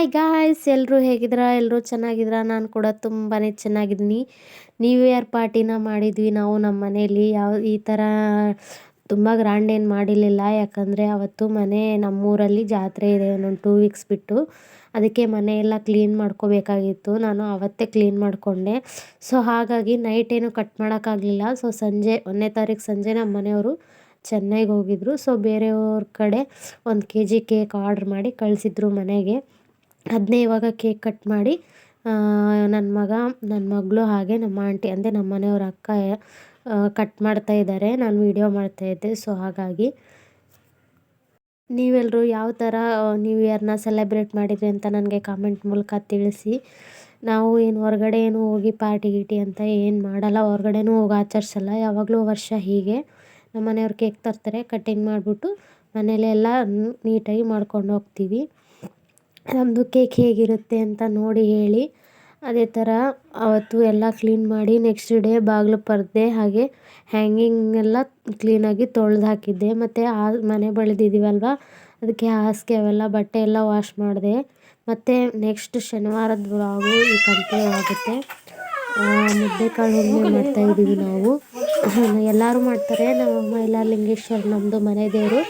Hi guys ಎಲ್ಲರೂ ಹೇಗಿದ್ದೀರಾ? ಎಲ್ಲರೂ ಚೆನ್ನಾಗಿದ್ದೀರಾ? ನಾನು ಕೂಡ ತುಂಬಾ ಚೆನ್ನಾಗಿದ್ದೀನಿ. ನ್ಯೂ ಇಯರ್ ಪಾರ್ಟಿನ ಮಾಡಿದ್ವಿ ನಾವು ನಮ್ಮ ಮನೇಲಿ. ಯಾವ ಈ ಥರ ತುಂಬ ಗ್ರ್ಯಾಂಡ್ ಏನು ಮಾಡಿರಲಿಲ್ಲ. ಯಾಕಂದರೆ ಅವತ್ತು ಮನೆ ನಮ್ಮೂರಲ್ಲಿ ಜಾತ್ರೆ ಇದೆ ಒಂದು ಟೂ ವೀಕ್ಸ್ ಬಿಟ್ಟು. ಅದಕ್ಕೆ ಮನೆಯೆಲ್ಲ ಕ್ಲೀನ್ ಮಾಡ್ಕೋಬೇಕಾಗಿತ್ತು. ನಾನು ಅವತ್ತೇ ಕ್ಲೀನ್ ಮಾಡಿಕೊಂಡೆ. ಸೊ ಹಾಗಾಗಿ ನೈಟ್ ಏನು ಕಟ್ ಮಾಡೋಕ್ಕಾಗಲಿಲ್ಲ. ಸೊ ಸಂಜೆ ಒಂದನೇ ತಾರೀಕು ಸಂಜೆ ನಮ್ಮ ಮನೆಯವರು ಚೆನ್ನೈಗೆ ಹೋಗಿದ್ರು. ಸೊ ಬೇರೆಯವ್ರ ಕಡೆ ಒಂದು ಕೆ ಜಿ ಕೇಕ್ ಆರ್ಡ್ರ್ ಮಾಡಿ ಕಳಿಸಿದ್ರು ಮನೆಗೆ. ಅದನ್ನೇ ಇವಾಗ ಕೇಕ್ ಕಟ್ ಮಾಡಿ ನನ್ನ ಮಗ ನನ್ನ ಮಗಳು ಹಾಗೆ ನಮ್ಮ ಆಂಟಿ ಅಂದರೆ ನಮ್ಮ ಮನೆಯವ್ರ ಅಕ್ಕ ಕಟ್ ಮಾಡ್ತಾ ಇದ್ದಾರೆ. ನಾನು ವೀಡಿಯೋ ಮಾಡ್ತಾಯಿದ್ದೆ ಸೊ ಹಾಗಾಗಿ ನೀವೆಲ್ಲರೂ ಯಾವ ಥರ ನ್ಯೂ ಇಯರ್ನ ಸೆಲೆಬ್ರೇಟ್ ಮಾಡಿದ್ರಿ ಅಂತ ನನಗೆ ಕಾಮೆಂಟ್ ಮೂಲಕ ತಿಳಿಸಿ. ನಾವು ಏನು ಹೊರಗಡೆ ಏನು ಹೋಗಿ ಪಾರ್ಟಿ ಗೀಟಿ ಅಂತ ಏನು ಮಾಡಲ್ಲ. ಹೊರಗಡೆನೂ ಹೋಗಿ ಆಚರಿಸಲ್ಲ. ಯಾವಾಗಲೂ ವರ್ಷ ಹೀಗೆ. ನಮ್ಮ ಮನೆಯವ್ರು ಕೇಕ್ ತರ್ತಾರೆ. ಕಟ್ಟಿಂಗ್ ಮಾಡಿಬಿಟ್ಟು ಮನೇಲೆಲ್ಲ ನೀಟಾಗಿ ಮಾಡ್ಕೊಂಡು ಹೋಗ್ತೀವಿ. ನಮ್ಮದು ಕೇಕ್ ಹೇಗಿರುತ್ತೆ ಅಂತ ನೋಡಿ ಹೇಳಿ. ಅದೇ ಥರ ಅವತ್ತು ಎಲ್ಲ ಕ್ಲೀನ್ ಮಾಡಿ ನೆಕ್ಸ್ಟ್ ಡೇ ಬಾಗಿಲು ಪರದೆ ಹಾಗೆ ಹ್ಯಾಂಗಿಂಗ್ ಎಲ್ಲ ಕ್ಲೀನಾಗಿ ತೊಳೆದು ಹಾಕಿದ್ದೆ. ಮತ್ತು ಆ ಮನೆ ಬಳಿದಿದ್ದೀವಲ್ವ ಅದಕ್ಕೆ ಹಾಸಿಗೆ ಅವೆಲ್ಲ ಬಟ್ಟೆ ಎಲ್ಲ ವಾಶ್ ಮಾಡಿದೆ. ಮತ್ತು ನೆಕ್ಸ್ಟ್ ಶನಿವಾರದ ಬ್ಲಾಗು ಈ ಕಂಟಿನ್ಯೂ ಆಗುತ್ತೆ. ಮುದ್ದೆಕಾಳು ಮಾಡ್ತಾ ಇದ್ದೀವಿ ನಾವು. ಎಲ್ಲರೂ ಮಾಡ್ತಾರೆ. ನಮ್ಮ ಲಿಂಗೇಶ್ವರ ನಮ್ಮದು ಮನೆ ದೇವರು.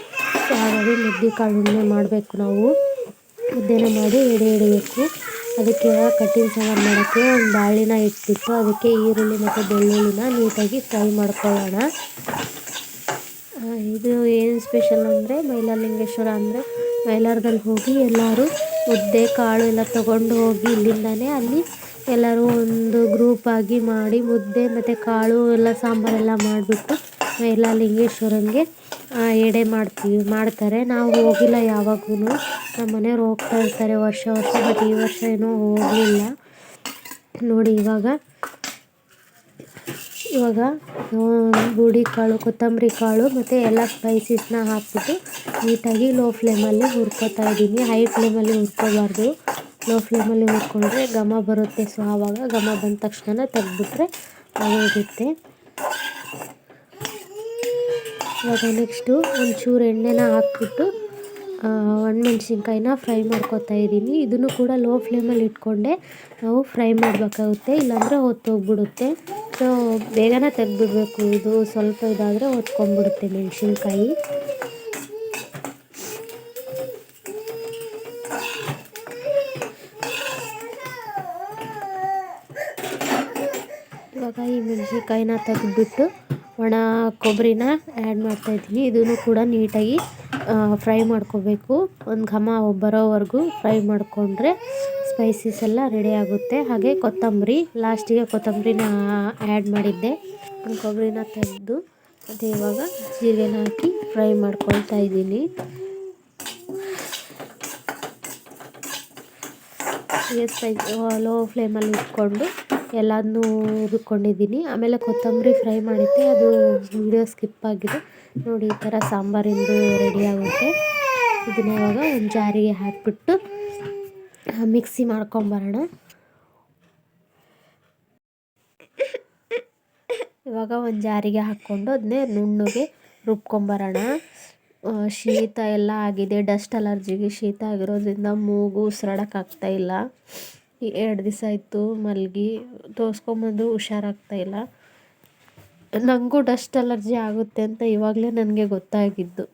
ಹಾಗಾಗಿ ಮುದ್ದೆಕಾಳು ಹುಣ್ಣಿಮೆ ಮಾಡಬೇಕು ನಾವು. ಮುದ್ದೆನ ಮಾಡಿ ಎಡೆ ಇಡಬೇಕು ಅದಕ್ಕೆ ಕಟ್ಟಿನ ಸಾಂಬಾರು ಮಾಡೋಕ್ಕೆ ಒಂದು ಬಾಳಿನ ಇಟ್ಬಿಟ್ಟು ಅದಕ್ಕೆ ಈರುಳ್ಳಿ ಮತ್ತು ಬೆಳ್ಳುಳ್ಳಿನ ನೀಟಾಗಿ ಫ್ರೈ ಮಾಡ್ಕೊಳ್ಳೋಣ. ಇದು ಏನು ಸ್ಪೆಷಲ್ ಅಂದರೆ ಮೈಲಾರಲಿಂಗೇಶ್ವರ ಅಂದರೆ ಮೈಲಾರದಲ್ಲಿ ಹೋಗಿ ಎಲ್ಲರೂ ಮುದ್ದೆ ಕಾಳು ಎಲ್ಲ ತೊಗೊಂಡು ಹೋಗಿ ಇಲ್ಲಿಂದನೇ ಅಲ್ಲಿ ಎಲ್ಲರೂ ಒಂದು ಗ್ರೂಪಾಗಿ ಮಾಡಿ ಮುದ್ದೆ ಮತ್ತು ಕಾಳು ಎಲ್ಲ ಸಾಂಬಾರೆಲ್ಲ ಮಾಡಿಬಿಟ್ಟು ಮೈಲಾರಲಿಂಗೇಶ್ವರಂಗೆ ಎಡೆ ಮಾಡ್ತೀವಿ, ಮಾಡ್ತಾರೆ. ನಾವು ಹೋಗಿಲ್ಲ ಯಾವಾಗೂ ನಮ್ಮ ಮನೆಯವ್ರು ಹೋಗ್ತಾ ಇರ್ತಾರೆ ವರ್ಷ ವರ್ಷ, ಬಟ್ ಈ ವರ್ಷ ಏನೂ ಹೋಗಲಿಲ್ಲ. ನೋಡಿ, ಇವಾಗ ಇವಾಗ ಗುಡಿ ಕಾಳು, ಕೊತ್ತಂಬರಿ ಕಾಳು ಮತ್ತು ಎಲ್ಲ ಸ್ಪೈಸಸ್ನ ಹಾಕ್ಬಿಟ್ಟು ನೀಟಾಗಿ ಲೋ ಫ್ಲೇಮಲ್ಲಿ ಹುರ್ಕೋತಾ ಇದ್ದೀನಿ. ಹೈ ಫ್ಲೇಮಲ್ಲಿ ಹುರ್ಕೋಬಾರ್ದು. ಲೋ ಫ್ಲೇಮಲ್ಲಿ ಹುರ್ಕೊಂಡ್ರೆ ಘಮ ಬರುತ್ತೆ. ಸೊ ಆವಾಗ ಘಮ ಬಂದ ತಕ್ಷಣ ತೆಗೆದ್ಬಿಟ್ರೆ ಆಗೋಗುತ್ತೆ. ಇವಾಗ ನೆಕ್ಸ್ಟು ಒಂಚೂರು ಎಣ್ಣೆನ ಹಾಕ್ಬಿಟ್ಟು ಒಣಮೆಣ್ಸಿನ್ಕಾಯಿನ ಫ್ರೈ ಮಾಡ್ಕೊತಾ ಇದ್ದೀನಿ. ಇದನ್ನು ಕೂಡ ಲೋ ಫ್ಲೇಮಲ್ಲಿ ಇಟ್ಕೊಂಡೆ ನಾವು ಫ್ರೈ ಮಾಡಬೇಕಾಗುತ್ತೆ, ಇಲ್ಲಾಂದರೆ ಹೊತ್ತೋಗ್ಬಿಡುತ್ತೆ. ಸೊ, ಬೇಗನೆ ತೆಗೆದ್ಬಿಡ್ಬೇಕು. ಇದು ಸ್ವಲ್ಪ ಇದಾದರೆ ಹೊತ್ಕೊಂಡ್ಬಿಡುತ್ತೆ ಮೆಣಸಿನ್ಕಾಯಿ. ಇವಾಗ ಈ ಮೆಣಸಿನ್ಕಾಯಿನ ತೆಗೆದ್ಬಿಟ್ಟು ಒಣ ಕೊಬ್ಬರಿನ ಆ್ಯಡ್ ಮಾಡ್ತಾಯಿದ್ದೀನಿ ಇದನ್ನು ಕೂಡ ನೀಟಾಗಿ ಫ್ರೈ ಮಾಡ್ಕೋಬೇಕು. ಒಂದು ಘಮ ಬರೋವರೆಗೂ ಫ್ರೈ ಮಾಡಿಕೊಂಡ್ರೆ ಸ್ಪೈಸಸ್ ಎಲ್ಲ ರೆಡಿ ಆಗುತ್ತೆ. ಹಾಗೆ ಕೊತ್ತಂಬರಿ ಲಾಸ್ಟಿಗೆ ಕೊತ್ತಂಬರಿನ ಆ್ಯಡ್ ಮಾಡಿದ್ದೆ. ಕೊಬ್ಬರಿನ ತೆಗೆದು ಮತ್ತು ಇವಾಗ ಜೀರಿಗೆನ ಹಾಕಿ ಫ್ರೈ ಮಾಡ್ಕೊಳ್ತಾ ಇದ್ದೀನಿ. ಸ್ಪೈಸ್ ಲೋ ಫ್ಲೇಮಲ್ಲಿ ಇಟ್ಕೊಂಡು ಎಲ್ಲದನ್ನೂ ಹುರ್ಕೊಂಡಿದ್ದೀನಿ. ಆಮೇಲೆ ಕೊತ್ತಂಬರಿ ಫ್ರೈ ಮಾಡಿದ್ದೆ. ಅದು ವೀಡಿಯೋ ಸ್ಕಿಪ್ ಆಗಿದೆ. ನೋಡಿ, ಈ ಥರ ಸಾಂಬಾರಿಂದು ರೆಡಿ ಆಗುತ್ತೆ. ಇದನ್ನ ಇವಾಗ ಒಂದು ಜಾರಿಗೆ ಹಾಕಿಬಿಟ್ಟು ಮಿಕ್ಸಿ ಮಾಡ್ಕೊಂಬರೋಣ. ಇವಾಗ ಒಂದು ಜಾರಿಗೆ ಹಾಕ್ಕೊಂಡು ಅದನ್ನೇ ನುಣ್ಣಗೆ ರುಬ್ಕೊಂಬರೋಣ. ಶೀತ ಎಲ್ಲ ಆಗಿದೆ. ಡಸ್ಟ್ ಅಲರ್ಜಿಗೆ ಶೀತ ಆಗಿರೋದ್ರಿಂದ ಮೂಗು ಉಸಿರಾಡೋಕ್ಕಾಗ್ತಾಯಿಲ್ಲ ಎರಡು ದಿವಸ ಆಯಿತು ಮಲಗಿ, ತೋರಿಸ್ಕೊಂಬಂದು ಹುಷಾರಾಗ್ತಾಯಿಲ್ಲ ನನಗೂ ಡಸ್ಟ್ ಅಲರ್ಜಿ ಆಗುತ್ತೆ ಅಂತ ಇವಾಗಲೇ ನನಗೆ ಗೊತ್ತಾಗಿದ್ದು.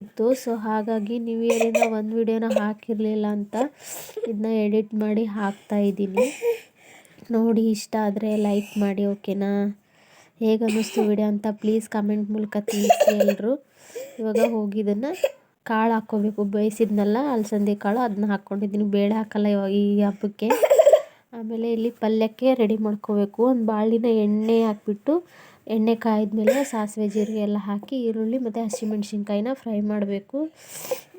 ಇತ್ತು. ಸೊ ಹಾಗಾಗಿ ನ್ಯೂ ಇಯರಿಂದ ಒಂದು ವಿಡಿಯೋನ ಹಾಕಿರಲಿಲ್ಲ ಅಂತ ಇದನ್ನ ಎಡಿಟ್ ಮಾಡಿ ಹಾಕ್ತಾ ಇದ್ದೀನಿ. ನೋಡಿ, ಇಷ್ಟ ಆದರೆ ಲೈಕ್ ಮಾಡಿ, ಓಕೆನಾ? ಹೇಗನ್ನಿಸ್ತು ವಿಡಿಯೋ ಅಂತ ಪ್ಲೀಸ್ ಕಮೆಂಟ್ ಮೂಲಕ ತಿಳಿಸಿ ಎಲ್ಲರೂ ಇವಾಗ ಹೋಗಿ ಇದನ್ನು ಕಾಳು ಹಾಕ್ಕೋಬೇಕು. ಬೇಯಿಸಿದ್ನಲ್ಲ ಅಲಸಂದೆ ಕಾಳು ಅದನ್ನ ಹಾಕ್ಕೊಂಡಿದ್ದೀನಿ. ಬೇಳೆ ಹಾಕಲ್ಲ ಇವಾಗ ಈ ಹಬ್ಬಕ್ಕೆ. ಆಮೇಲೆ ಇಲ್ಲಿ ಪಲ್ಯಕ್ಕೆ ರೆಡಿ ಮಾಡ್ಕೋಬೇಕು. ಒಂದು ಬಾಳಿನ ಎಣ್ಣೆ ಹಾಕ್ಬಿಟ್ಟು, ಎಣ್ಣೆ ಕಾಯ್ದ್ಮೇಲೆ ಸಾಸಿವೆ ಜೀರಿಗೆ ಎಲ್ಲ ಹಾಕಿ, ಈರುಳ್ಳಿ ಮತ್ತು ಹಸಿಮೆಣ್ಸಿನ್ಕಾಯಿನ ಫ್ರೈ ಮಾಡಬೇಕು.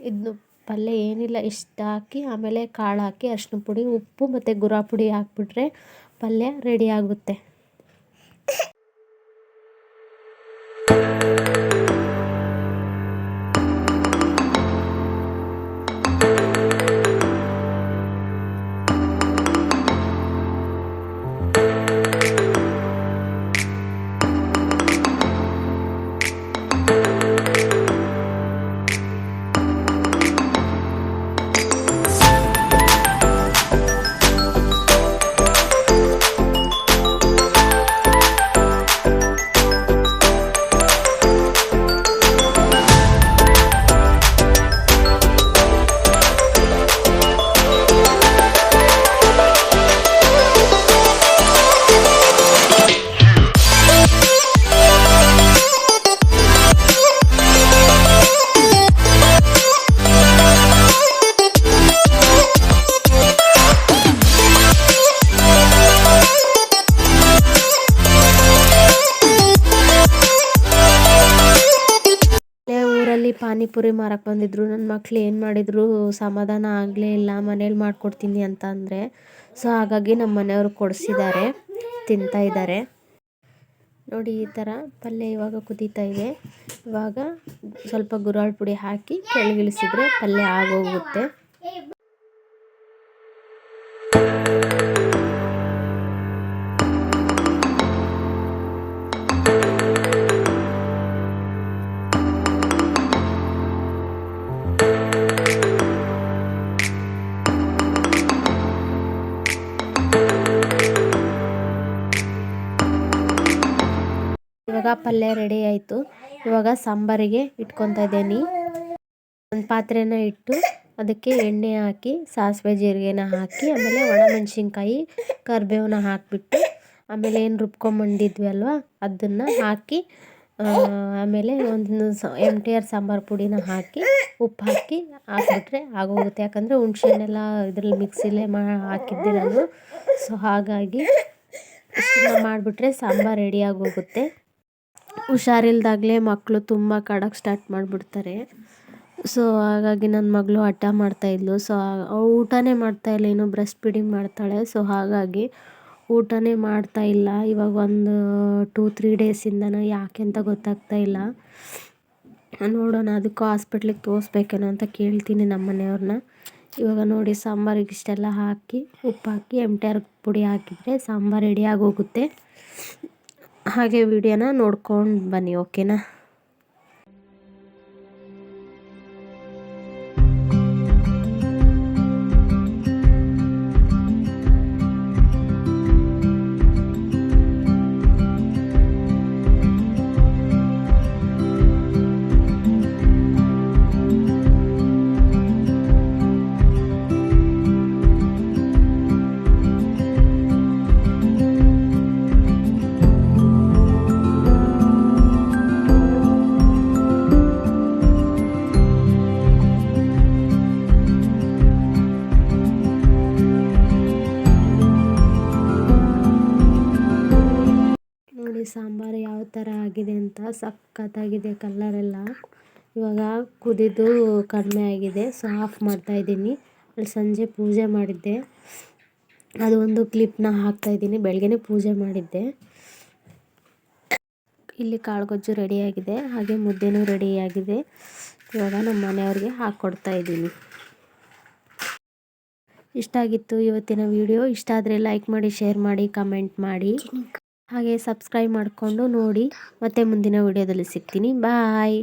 ಇದನ್ನು ಪಲ್ಯ ಏನಿಲ್ಲ, ಇಷ್ಟು ಹಾಕಿ, ಆಮೇಲೆ ಕಾಳು ಹಾಕಿ ಅರಿಶಿನ ಪುಡಿ, ಉಪ್ಪು ಮತ್ತು ಗುರಾ ಪುಡಿ ಹಾಕ್ಬಿಟ್ರೆ ಪಲ್ಯ ರೆಡಿ ಆಗುತ್ತೆ. ಅಷ್ಟರಲ್ಲಿ ಪಾನಿಪುರಿ ಮಾರಕ್ಕೆ ಬಂದಿದ್ರು ನನ್ನ ಮಕ್ಳು ಏನು ಮಾಡಿದ್ರು ಸಮಾಧಾನ ಆಗಲೇ ಇಲ್ಲ, ಮನೇಲಿ ಮಾಡಿಕೊಡ್ತೀನಿ ಅಂತ ಅಂದರೆ, ಸೊ ಹಾಗಾಗಿ ನಮ್ಮ ಮನೆಯವರು ಕೊಡಿಸಿದ್ದಾರೆ, ತಿಂತಾ ಇದ್ದಾರೆ. ನೋಡಿ, ಈ ಥರ ಪಲ್ಯ ಇವಾಗ ಕುದೀತಾ ಇದೆ. ಇವಾಗ ಸ್ವಲ್ಪ ಗುರಾಳ್ ಪುಡಿ ಹಾಕಿ ಕೆಳಗಿಳಿಸಿದ್ರೆ ಪಲ್ಯ ಆಗೋಗುತ್ತೆ. ಇವಾಗ ಪಲ್ಯ ರೆಡಿ ಆಯಿತು. ಇವಾಗ ಸಾಂಬಾರಿಗೆ ಇಟ್ಕೊತಾ ಇದ್ದೀನಿ ಒಂದು ಪಾತ್ರೆನ ಇಟ್ಟು ಅದಕ್ಕೆ ಎಣ್ಣೆ ಹಾಕಿ, ಸಾಸಿವೆ ಜೀರಿಗೆನ ಹಾಕಿ, ಆಮೇಲೆ ಒಣಮೆಣ್ಸಿನ್ಕಾಯಿ ಕರಿಬೇವನ್ನ ಹಾಕಿಬಿಟ್ಟು, ಆಮೇಲೆ ಏನು ರುಬ್ಕೊಂಬಂದಿದ್ವಿ ಅಲ್ವಾ, ಅದನ್ನು ಹಾಕಿ ಆಮೇಲೆ ಒಂದು ಎಂ ಟಿ ಆರ್ ಸಾಂಬಾರು ಪುಡಿನ ಹಾಕಿ, ಉಪ್ಪು ಹಾಕಿ ಹಾಕ್ಬಿಟ್ರೆ ಆಗೋಗುತ್ತೆ. ಯಾಕಂದರೆ ಹುಣ್ಸೆ ಹಣ್ಣೆಲ್ಲ ಇದರಲ್ಲಿ ಮಿಕ್ಸಿಲೇ ಮಾ ಹಾಕಿದ್ದೆ ನಾನು ಸೊ ಹಾಗಾಗಿ ಇಷ್ಟನ್ನ ಮಾಡಿಬಿಟ್ರೆ ಸಾಂಬಾರು ರೆಡಿ ಆಗೋಗುತ್ತೆ. ಹುಷಾರಿಲ್ದಾಗಲೇ ಮಕ್ಕಳು ತುಂಬ ಕಾಡೋಕ್ಕೆ ಸ್ಟಾರ್ಟ್ ಮಾಡಿಬಿಡ್ತಾರೆ. ಸೊ ಹಾಗಾಗಿ ನನ್ನ ಮಗಳು ಹಠ ಮಾಡ್ತಾಯಿದ್ಲು ಸೊ ಊಟನೇ ಮಾಡ್ತಾಯಿಲ್ಲ ಏನು ಬ್ರೆಸ್ಟ್ ಫೀಡಿಂಗ್ ಮಾಡ್ತಾಳೆ. ಸೊ ಹಾಗಾಗಿ ಊಟನೇ ಮಾಡ್ತಾ ಇಲ್ಲ. ಇವಾಗ ಒಂದು ಟೂ ತ್ರೀ ಡೇಸಿಂದನೂ ಯಾಕೆ ಅಂತ ಗೊತ್ತಾಗ್ತಾ ಇಲ್ಲ. ನೋಡೋಣ, ಅದಕ್ಕೂ ಹಾಸ್ಪಿಟ್ಲಿಗೆ ತೋರಿಸ್ಬೇಕೇನೋ ಅಂತ ಕೇಳ್ತೀನಿ ನಮ್ಮ ಮನೆಯವ್ರನ್ನ. ಇವಾಗ ನೋಡಿ, ಸಾಂಬಾರಿಗೆ ಇಷ್ಟೆಲ್ಲ ಹಾಕಿ, ಉಪ್ಪು ಹಾಕಿ ಎಂ ಟಿ ಆರ್ ಪುಡಿ ಹಾಕಿದರೆ ಸಾಂಬಾರು ರೆಡಿಯಾಗಿ ಹೋಗುತ್ತೆ ಹಾಗೆ ವಿಡಿಯೋನ ನೋಡ್ಕೊಂಡು ಬನ್ನಿ ಓಕೆನಾ ಥರ ಆಗಿದೆ ಅಂತ, ಸಖತ್ತಾಗಿದೆ ಕಲ್ಲರೆಲ್ಲ ಇವಾಗ ಕುದಿದು ಕಡಿಮೆ ಆಗಿದೆ ಸೊ ಆಫ್ ಮಾಡ್ತಾಯಿದ್ದೀನಿ ಅಲ್ಲಿ ಸಂಜೆ ಪೂಜೆ ಮಾಡಿದ್ದೆ. ಅದು ಒಂದು ಕ್ಲಿಪ್ನ ಹಾಕ್ತಾಯಿದ್ದೀನಿ ಬೆಳಗ್ಗೆನೇ ಪೂಜೆ ಮಾಡಿದ್ದೆ. ಇಲ್ಲಿ ಕಾಳುಗೊಜ್ಜು ರೆಡಿಯಾಗಿದೆ ಹಾಗೆ ಮುದ್ದೆನೂ ರೆಡಿಯಾಗಿದೆ ಇವಾಗ ನಮ್ಮ ಮನೆಯವ್ರಿಗೆ ಹಾಕ್ಕೊಡ್ತಾ ಇದ್ದೀನಿ. ಇಷ್ಟ ಆಗಿತ್ತು ಇವತ್ತಿನ ವಿಡಿಯೋ ಇಷ್ಟ ಆದರೆ ಲೈಕ್ ಮಾಡಿ ಶೇರ್ ಮಾಡಿ ಕಮೆಂಟ್ ಮಾಡಿ. ಹಾಗೆ ಸಬ್ಸ್ಕ್ರೈಬ್ ಮಾಡಿಕೊಂಡು ನೋಡಿ. ಮತ್ತೆ ಮುಂದಿನ ವಿಡಿಯೋದಲ್ಲಿ ಸಿಗ್ತೀನಿ. ಬಾಯ್